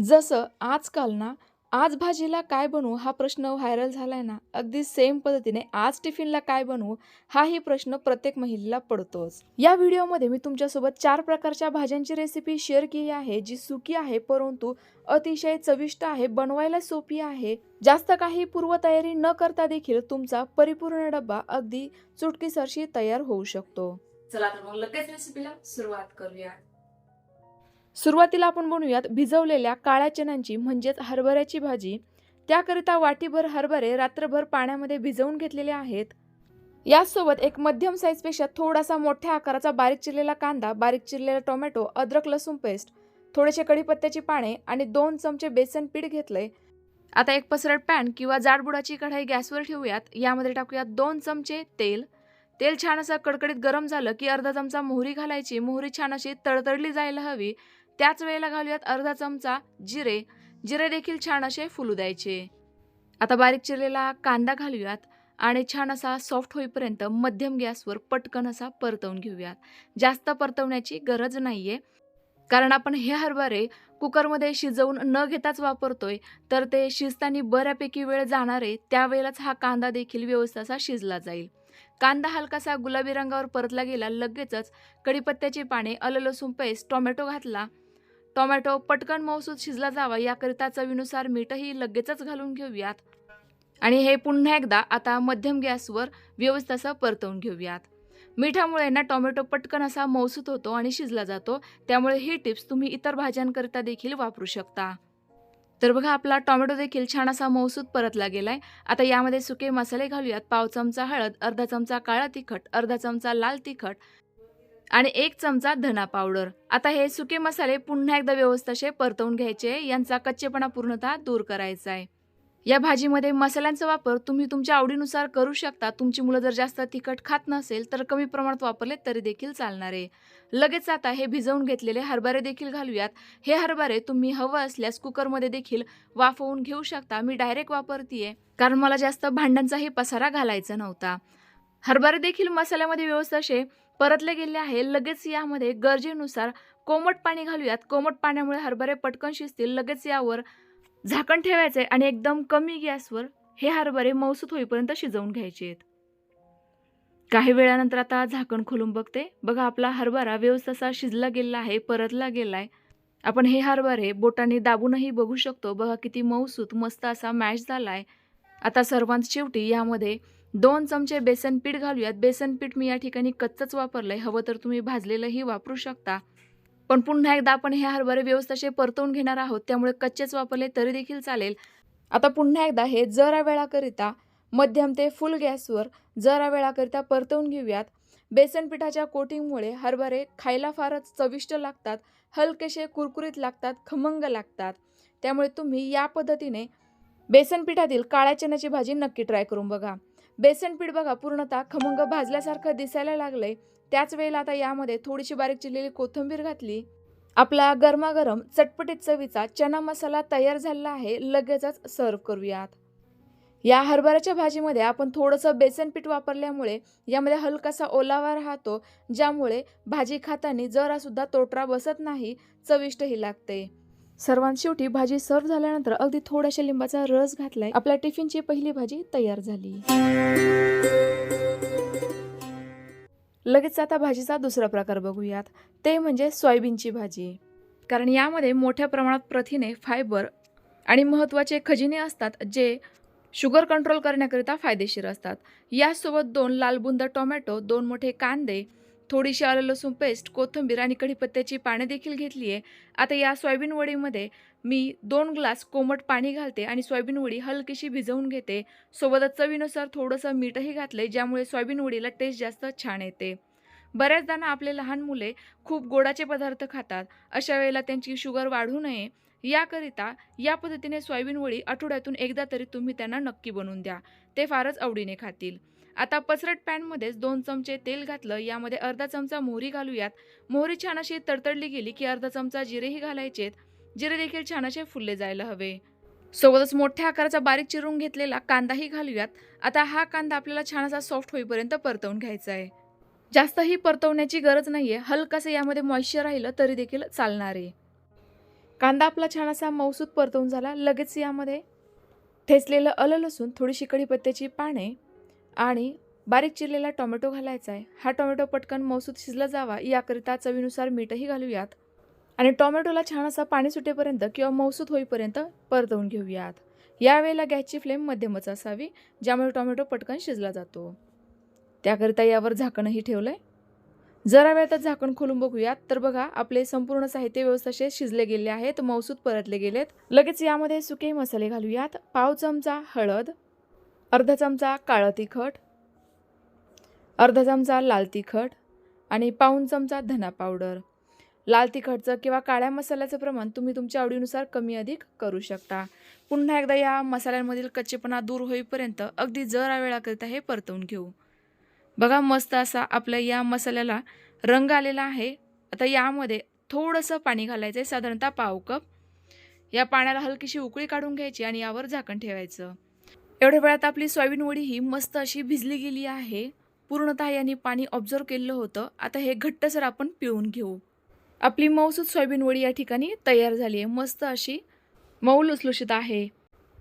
जसं आजकाल ना, आज भाजीला काय बनवू हा प्रश्न व्हायरल झालाय ना, अगदी सेम पद्धतीने आज टिफिनला काय बनवू हाही प्रश्न प्रत्येक महिलेला पडतोच. या व्हिडिओमध्ये मी तुमच्यासोबत चार प्रकारच्या भाज्यांची रेसिपी शेअर केली आहे, जी सुकी आहे परंतु अतिशय चविष्ट आहे, बनवायला सोपी आहे. जास्त काही पूर्वतयारी न करता देखील तुमचा परिपूर्ण डब्बा अगदी चुटकीसरशी तयार होऊ शकतो. चला तर मग लगेच रेसिपीला सुरुवात करूया. सुरुवातीला आपण बनवूयात भिजवलेल्या काळ्या चण्यांची म्हणजेच हरभऱ्याची भाजी. त्याकरिता वाटीभर हरभरे रात्रभर पाण्यामध्ये भिजवून घेतलेले आहेत. यासोबत एक मध्यम साईजपेक्षा थोडासा मोठ्या आकाराचा बारीक चिरलेला कांदा, बारीक चिरलेला टोमॅटो, अद्रक लसूण पेस्ट, थोडेसे कढीपत्त्याची पाने आणि दोन चमचे बेसन पीठ घेतलंय. आता एक पसरट पॅन किंवा जाडबुडाची कढाई गॅसवर ठेवूयात. यामध्ये टाकूयात दोन चमचे तेल. तेल छान असं कडकडीत गरम झालं की अर्धा चमचा मोहरी घालायची. मोहरी छान अशी तडतडली जायला हवी. त्याच वेळेला घालूयात अर्धा चमचा जिरे. जिरे देखील छान असे फुलू द्यायचे. आता बारीक चिरलेला कांदा घालूयात आणि छान असा सॉफ्ट होईपर्यंत मध्यम गॅसवर पटकन असा परतवून घेऊयात. जास्त परतवण्याची गरज नाही आहे कारण आपण हे हरभरे कुकरमध्ये शिजवून न घेताच वापरतोय, तर ते शिजताना बऱ्यापैकी वेळ जाणार आहे. त्यावेळेलाच हा कांदा देखील व्यवस्थित असा शिजला जाईल. कांदा हलकासा गुलाबी रंगावर परतला गेला लगेचच कढीपत्त्याची पाने, अल लसूण पेस्ट, टोमॅटो घातला. टोमॅटो पटकन मऊसूत शिजला जावा याकरिता चवीनुसार मीठही लगेचच घालून घेऊयात. आणि हे पुन्हा एकदा आता मध्यम गॅसवर व्यवस्थित असं परतवून घेऊयात. मिठामुळे ना टोमॅटो पटकन असा मऊसूत होतो आणि शिजला जातो. त्यामुळे ही टिप्स तुम्ही इतर भाज्यांकरिता देखील वापरू शकता. तर बघा आपला टोमॅटो देखील छान असा मऊसूत परतला गेलाय. आता यामध्ये सुके मसाले घालूयात. पाव चमचा हळद, अर्धा चमचा काळा तिखट, अर्धा चमचा लाल तिखट आणि एक चमचा धना पावडर. आता हे सुके मसाले पुन्हा एकदा व्यवस्थित असे परतवून घ्यायचे. यांचा कच्चेपणा पूर्णतः दूर करायचा आहे. या भाजीमध्ये मसाल्यांचा वापर तुम्ही तुमच्या आवडीनुसार करू शकता. तुमची मुलं जर जास्त तिखट खात नसेल तर कमी प्रमाणात वापरले तरी देखील चालणार आहे. लगेच आता हे भिजवून घेतलेले हरभरे देखील घालूयात. हे हरभरे तुम्ही हवं असल्यास कुकरमध्ये देखील वाफवून घेऊ शकता. मी डायरेक्ट वापरतीये कारण मला जास्त भांड्यांचाही पसारा घालायचा नव्हता. हरभरे देखील मसाल्यामध्ये व्यवस्थित असे परतले गेले आहे. लगेच यामध्ये गरजेनुसार कोमट पाणी घालूयात. कोमट पाण्यामुळे हरभरे पटकन शिजतील. लगेच यावर झाकण ठेवायचे आणि एकदम कमी गॅसवर हे हरभरे मऊसूत होईपर्यंत शिजवून घ्यायचे आहेत. काही वेळानंतर आता झाकण खोलून बघते. बघा आपला हरभरा व्यवस्थित असा शिजला गेलेला आहे, परतला गेलाय. आपण हे हरभरे बोटाने दाबूनही बघू शकतो. बघा किती मऊसूत मस्त असा मॅश झालाय. आता सर्वांत शेवटी यामध्ये दोन चमचे बेसन पीठ घालूयात. बेसन पीठ मी या ठिकाणी कच्चंच वापरलं आहे हवं तर तुम्ही भाजलेलंही वापरू शकता. पण पुन्हा एकदा आपण हे हरभरे व्यवस्थित परतवून घेणार आहोत. त्यामुळे कच्चेच वापरले तरी देखील चालेल. आता पुन्हा एकदा हे जरा वेळाकरिता मध्यम ते फुल गॅसवर जरा वेळाकरिता परतवून घेऊयात. बेसन पिठाच्या कोटिंगमुळे हरभरे खायला फारच चविष्ट लागतात. हलकेसे कुरकुरीत लागतात, खमंग लागतात. त्यामुळे तुम्ही या पद्धतीने बेसन पिठातील काळ्या चण्याची भाजी नक्की ट्राय करून बघा. बेसन पीठ बघा पूर्णतः खमंग भाजल्यासारखं दिसायला लागलंय. त्याच वेळेला आता यामध्ये थोडीशी बारीक चिरलेली कोथिंबीर घातली. आपला गरमागरम चटपटीत चवीचा चना मसाला तयार झालेला आहे. लगेचच सर्व्ह करूयात. या हरभऱ्याच्या भाजीमध्ये आपण थोडंसं बेसन पीठ वापरल्यामुळे यामध्ये हलकासा ओलावा राहतो. ज्यामुळे भाजी खाताना जरासुद्धा तोटरा बसत नाही. चविष्टही लागते. सर्वांशेवटी भाजी सर्व झाल्यानंतर अगदी थोड्याशा लिंबाचा रस घातलाय. आपल्या टिफिनची पहिली भाजी तयार झाली. लगेच आता भाजीचा दुसरा प्रकार बघूयात. ते म्हणजे सोयाबीनची भाजी. कारण यामध्ये मोठ्या प्रमाणात प्रथिने, फायबर आणि महत्त्वाचे खजिने असतात, जे शुगर कंट्रोल करण्याकरिता फायदेशीर असतात. यासोबत दोन लालबुंद टोमॅटो, दोन मोठे कांदे, थोडीशी आलं लसूण पेस्ट, कोथिंबीर आणि कढीपत्त्याची पाने देखील घेतली आहे. आता या सोयाबीन वडीमध्ये मी दोन ग्लास कोमट पाणी घालते आणि सोयाबीन वडी हलकीशी भिजवून घेते. सोबतच चवीनुसार थोडंसं मीठही घातले ज्यामुळे सोयाबीन वडीला टेस्ट जास्त छान येते. बऱ्याचदा ना आपले लहान मुले खूप गोडाचे पदार्थ खातात. अशा वेळेला त्यांची शुगर वाढू नये याकरिता या पद्धतीने सोयाबीन वडी आठवड्यातून एकदा तरी तुम्ही त्यांना नक्की बनवून द्या. ते फारच आवडीने खातील. आता पसरट पॅनमध्येच दोन चमचे तेल घातलं. यामध्ये अर्धा चमचा मोहरी घालूयात. मोहरी छान अशी तडतडली गेली की अर्धा चमचा जिरेही घालायचेत. जिरे देखील छान असे फुलले जायला हवे. सोबतच मोठ्या आकाराचा बारीक चिरून घेतलेला कांदाही घालूयात. आता हा कांदा आपल्याला छान असा सॉफ्ट होईपर्यंत परतवून घ्यायचा आहे. जास्तही परतवण्याची गरज नाहीये. हलकंसं यामध्ये मॉइश्चर राहिलं तरी देखील चालणार आहे. कांदा आपला छान असा मौसूद परतवून झाला लगेच यामध्ये ठेचलेलं आलं लसूण थोडीशी कढीपत्त्याची पाने आणि बारीक चिरलेला टोमॅटो घालायचा आहे. हा टोमॅटो पटकन मौसूद शिजला जावा. याकरिता चवीनुसार मीठही घालूयात. आणि टोमॅटोला छान असा पाणी सुटेपर्यंत किंवा मौसूद होईपर्यंत परतवून घेऊयात. यावेळेला गॅसची फ्लेम मध्यमच असावी ज्यामुळे टोमॅटो पटकन शिजला जातो. त्याकरिता यावर झाकणही ठेवलं आहे जरा वेळ तर झाकण खोलून बघूयात. तर बघा आपले संपूर्ण साहित्य व्यवस्था शिजले गेले आहेत मौसूद परतले गेलेत. लगेच यामध्ये सुके मसाले घालूयात. पाव चमचा हळद अर्धा चमचा काळं तिखट अर्धा चमचा लाल तिखट आणि पाऊण चमचा धना पावडर. लाल तिखटचं किंवा काळ्या मसाल्याचं प्रमाण तुम्ही तुमच्या आवडीनुसार कमी अधिक करू शकता. पुन्हा एकदा या मसाल्यांमधील कच्चेपणा दूर होईपर्यंत अगदी जरा वेळाकरिता हे परतवून घेऊ. बघा मस्त असा आपल्या या मसाल्याला रंग आलेला आहे. आता यामध्ये थोडंसं पाणी घालायचं आहे साधारणतः पाव कप. या पाण्याला हलकीशी उकळी काढून घ्यायची आणि यावर झाकण ठेवायचं. एवढ्या वेळात आपली सोयाबीन वडी ही मस्त अशी भिजली गेली आहे. पूर्णतः यांनी पाणी ऑब्झर्व केलं होतं. आता हे घट्टसर आपण पिळून घेऊ. आपली मऊसूद सोयाबीन वडी या ठिकाणी तयार झाली आहे. मस्त अशी मऊ लुसलुशीत आहे.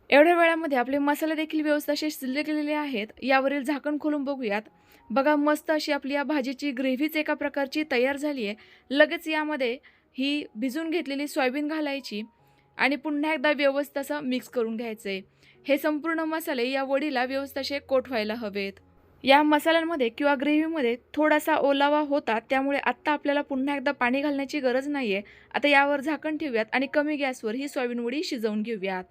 एवढ्या वेळामध्ये आपले मसाले देखील व्यवस्थित असे शिजले गेलेले आहेत. यावरील झाकण खोलून बघूयात. बघा मस्त अशी आपली या भाजीची ग्रेव्हीच एका प्रकारची तयार झाली आहे. लगेच यामध्ये ही भिजून घेतलेली सोयाबीन घालायची आणि पुन्हा एकदा व्यवस्थित असं मिक्स करून घ्यायचं आहे हे संपूर्ण मसाले या वडीला व्यवस्थित असे कोट व्हायला हवेत. या मसाल्यांमध्ये किंवा ग्रेव्हीमध्ये थोडासा ओलावा होता त्यामुळे आत्ता आपल्याला पुन्हा एकदा पाणी घालण्याची गरज नाही आहे आता यावर झाकण ठेवूयात आणि कमी गॅसवर ही सोयाबीन वडी शिजवून घेऊयात.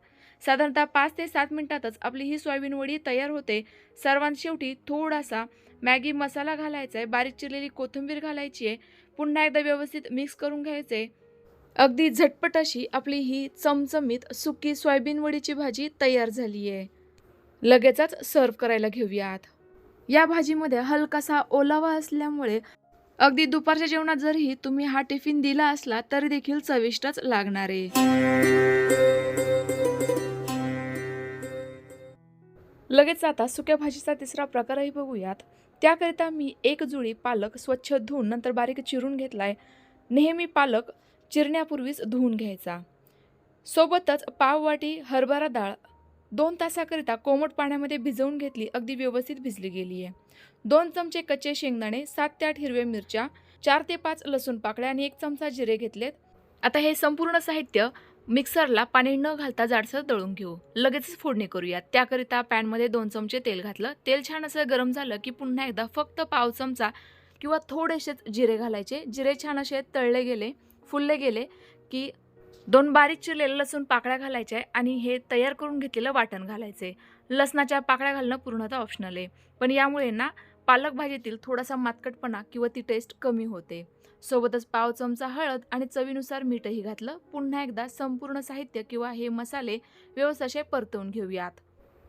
साधारणतः पाच ते सात मिनिटातच आपली ही सोयाबीन वडी तयार होते. सर्वांत शेवटी थोडासा मॅगी मसाला घालायचा आहे बारीक चिरलेली कोथिंबीर घालायची आहे पुन्हा एकदा व्यवस्थित मिक्स करून घ्यायचं आहे अगदी झटपट अशी आपली ही चमचमीत सुकी सोयाबीन वडीची भाजी तयार झाली आहे लगेचच सर्व करायला घेऊयात. या भाजीमध्ये हलकासा ओलावा असल्यामुळे अगदी दुपारच्या जेवणात जरी तुम्ही हा टिफिन दिला असला तरी देखील चविष्टच लागणार आहे. लगेच आता सुक्या भाजीचा तिसरा प्रकारही बघूयात. त्याकरिता मी एक जुळी पालक स्वच्छ धुवून नंतर बारीक चिरून घेतलाय. नेहमी पालक चिरण्यापूर्वीच धुवून घ्यायचा. सोबतच पाववाटी हरभरा डाळ दोन तासाकरिता कोमट पाण्यामध्ये भिजवून घेतली अगदी व्यवस्थित भिजली गेली आहे दोन चमचे कच्चे शेंगदाणे सात ते आठ हिरव्या मिरच्या चार ते पाच लसूण पाकळ्या आणि एक चमचा जिरे घेतलेत. आता हे संपूर्ण साहित्य मिक्सरला पाणी न घालता जाडसर दळून घेऊ. लगेचच फोडणी करूयात. त्याकरिता पॅनमध्ये दोन चमचे तेल घातलं. तेल छान असं गरम झालं की पुन्हा एकदा फक्त पाव चमचा किंवा थोडेसेच जिरे घालायचे. जिरे छान असे तळले गेले. फुलले गेले की दोन बारीक चिरलेले लसूण पाकळ्या घालायच्या आहे आणि हे तयार करून घेतलेलं वाटण घालायचे. लसणाच्या पाकळ्या घालणं पूर्णतः ऑप्शनल आहे. पण यामुळे ना पालक भाजीतील थोडासा मातकटपणा किंवा ती टेस्ट कमी होते. सोबतच पाव चमचा हळद आणि चवीनुसार मीठही घातलं. पुन्हा एकदा संपूर्ण साहित्य किंवा हे मसाले व्यवस्थाशे परतवून घेऊयात.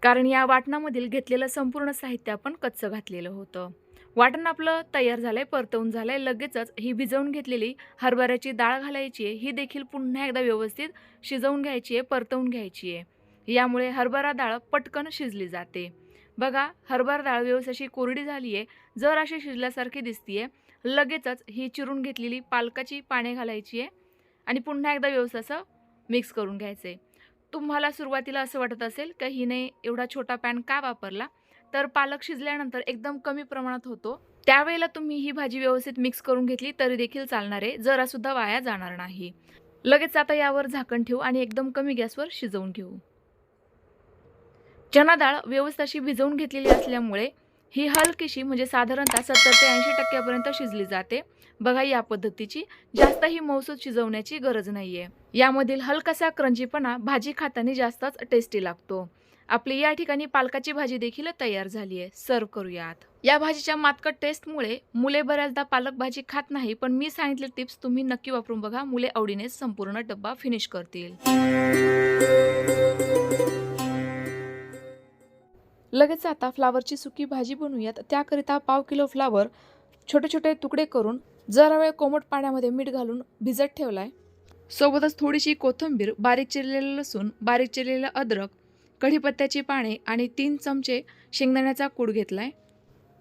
कारण या वाटणामधील घेतलेलं संपूर्ण साहित्य आपण कच्चं घातलेलं होतं. वाटण आपलं तयार झालंय परतवून झालंय. लगेचच ही भिजवून घेतलेली हरभऱ्याची डाळ घालायची आहे. ही देखील पुन्हा एकदा व्यवस्थित शिजवून घ्यायची आहे परतवून घ्यायची आहे. यामुळे हरभरा डाळ पटकन शिजली जाते. बघा हरभरा डाळ व्यवस्थित अशी कोरडी झाली आहे. जर अशी शिजल्यासारखी दिसतीये. लगेचच ही चिरून घेतलेली पालकाची पाने घालायची आहे. आणि पुन्हा एकदा व्यवस्थित असं मिक्स करून घ्यायचं आहे तुम्हाला सुरुवातीला असं वाटत असेल का हिने एवढा छोटा पॅन का वापरला? तर पालक शिजल्यानंतर एकदम कमी प्रमाणात होतो. त्यावेळेला तुम्ही ही भाजी व्यवस्थित मिक्स करून घेतली तरी देखील चालणार आहे. जरा सुद्धा वाया जाणार नाही. लगेच आता यावर झाकण ठेवू आणि एकदम कमी गॅसवर शिजवून घेऊ. चना डाळ व्यवस्थित अशी भिजवून घेतलेली असल्यामुळे ही हलकीशी म्हणजे साधारणतः सत्तर ते ऐंशी टक्क्यापर्यंत शिजली जाते. बघा या पद्धतीची. जास्त ही मौसूद शिजवण्याची गरज नाही आहे यामधील हलकासा क्रंजीपणा भाजी खाताना जास्तच टेस्टी लागतो. आपली या ठिकाणी पालकाची भाजी देखील तयार झाली आहे. सर्व करूयात. या भाजीच्या मातकट टेस्टमुळे मुले बऱ्याचदा पालक भाजी खात नाही पण मी सांगितले टिप्स तुम्ही नक्की वापरून बघा. मुले आवडीने संपूर्ण डब्बा फिनिश करतील. लगेच आता फ्लावरची सुकी भाजी बनवूयात. त्याकरिता पाव किलो फ्लावर छोटे छोटे तुकडे करून जरा वेळ कोमट पाण्यामध्ये मीठ घालून भिजत ठेवलाय. सोबतच थोडीशी कोथिंबीर बारीक चिरलेलं लसूण बारीक चिरलेलं अद्रक कढीपत्त्याची पाने आणि तीन चमचे शेंगदाण्याचा कूड घेतला आहे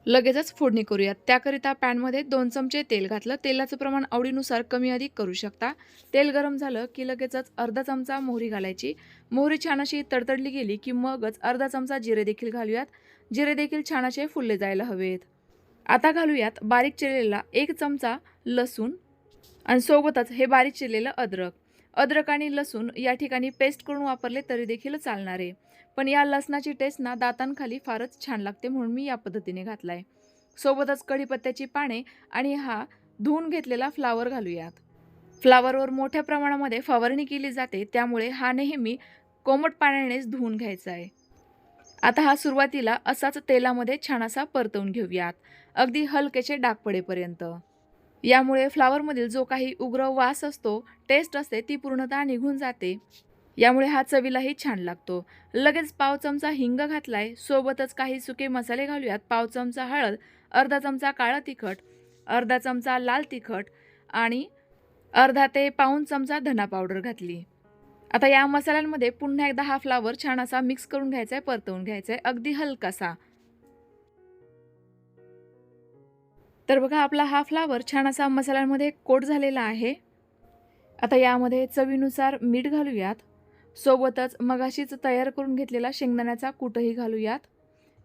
लगेचच फोडणी करूयात. त्याकरिता पॅनमध्ये दोन चमचे तेल घातलं. तेलाचं प्रमाण आवडीनुसार कमी अधिक करू शकता. तेल गरम झालं की लगेचच अर्धा चमचा मोहरी घालायची. मोहरी छान अशी तडतडली गेली की मगच अर्धा चमचा जिरे देखील घालूयात. जिरे देखील छान असे फुलले जायला हवेत. आता घालूयात बारीक चिरलेला एक चमचा लसूण आणि सोबतच हे बारीक चिरलेलं अद्रक. अद्रक आणि लसूण या ठिकाणी पेस्ट करून वापरले तरी देखील चालणार. आहे पण या लसणाची टेस्ट ना दातांखाली फारच छान लागते म्हणून मी या पद्धतीने घातला आहे सोबतच कढीपत्त्याची पाने आणि हा धुवून घेतलेला फ्लावर घालूयात. फ्लावरवर मोठ्या प्रमाणामध्ये फवारणी केली जाते त्यामुळे हा नेहमी कोमट पाण्यानेच धुवून घ्यायचा आहे आता हा सुरुवातीला असाच तेलामध्ये छान असा परतवून घेऊयात अगदी हलकेचे डाग पडेपर्यंत यामुळे फ्लावरमधील जो काही उग्र वास असतो टेस्ट असते ती पूर्णतः निघून जाते. यामुळे हा चवीलाही छान लागतो. लगेच पाव चमचा हिंग घातलाय सोबतच काही सुके मसाले घालूयात. पाव चमचा हळद अर्धा चमचा काळं तिखट अर्धा चमचा लाल तिखट आणि अर्धा ते पाऊन चमचा धना पावडर घातली. आता या मसाल्यांमध्ये पुन्हा एकदा हा फ्लावर छान असा मिक्स करून घ्यायचा आहे परतवून घ्यायचा आहे अगदी हलकासा. तर बघा आपला हा फ्लावर छान असा मसाल्यांमध्ये कोट झालेला आहे. आता यामध्ये चवीनुसार मीठ घालूयात. सोबतच मगाशीच तयार करून घेतलेला शेंगदाण्याचा कूटही घालूयात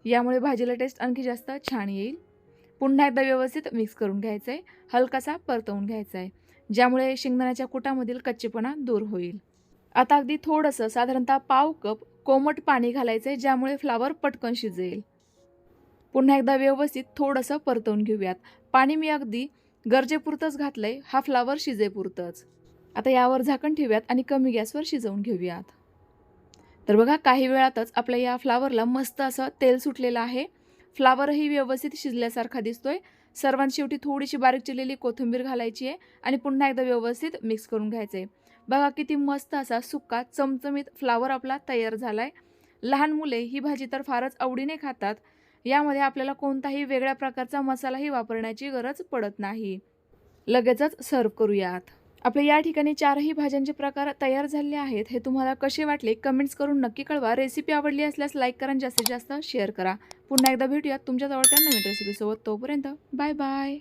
यामुळे भाजीला टेस्ट आणखी जास्त छान येईल. पुन्हा एकदा व्यवस्थित मिक्स करून घ्यायचं आहे हलकासा परतवून घ्यायचा आहे ज्यामुळे शेंगदाण्याच्या कुटामधील कच्चेपणा दूर होईल. आता अगदी थोडंसं साधारणतः पाव कप कोमट पाणी घालायचं आहे ज्यामुळे फ्लावर पटकन शिजेल. पुन्हा एकदा व्यवस्थित थोडंसं परतवून घेऊयात. पाणी मी अगदी गरजेपुरतंच घातलं आहे हा फ्लावर शिजेपुरतंच. आता यावर झाकण ठेवूयात आणि कमी गॅसवर शिजवून घेऊयात. तर बघा काही वेळातच आपल्या या फ्लावरला मस्त असं तेल सुटलेलं आहे. फ्लावरही व्यवस्थित शिजल्यासारखा दिसतोय. सर्वांत शेवटी थोडीशी बारीक चिरलेली कोथिंबीर घालायची आहे आणि पुन्हा एकदा व्यवस्थित मिक्स करून घ्यायचं आहे. बघा किती मस्त असा सुक्का चमचमीत फ्लावर आपला तयार झाला आहे लहान मुले ही भाजी तर फारच आवडीने खातात. यामध्ये आपल्याला कोणताही वेगळ्या प्रकारचा मसालाही वापरण्याची गरज पडत नाही. लगेचच सर्व करूयात. आपले या ठिकाणी चारही भाज्यांचे प्रकार तयार झाले आहेत. हे तुम्हाला कसे वाटले? कमेंट्स करून नक्की कळवा. रेसिपी आवडली असल्यास लाईक करा जास्तीत जास्त शेअर करा. पुन्हा एकदा भेटूयात तुमच्या आवडत्या नवीन रेसिपीसोबत तोपर्यंत बाय बाय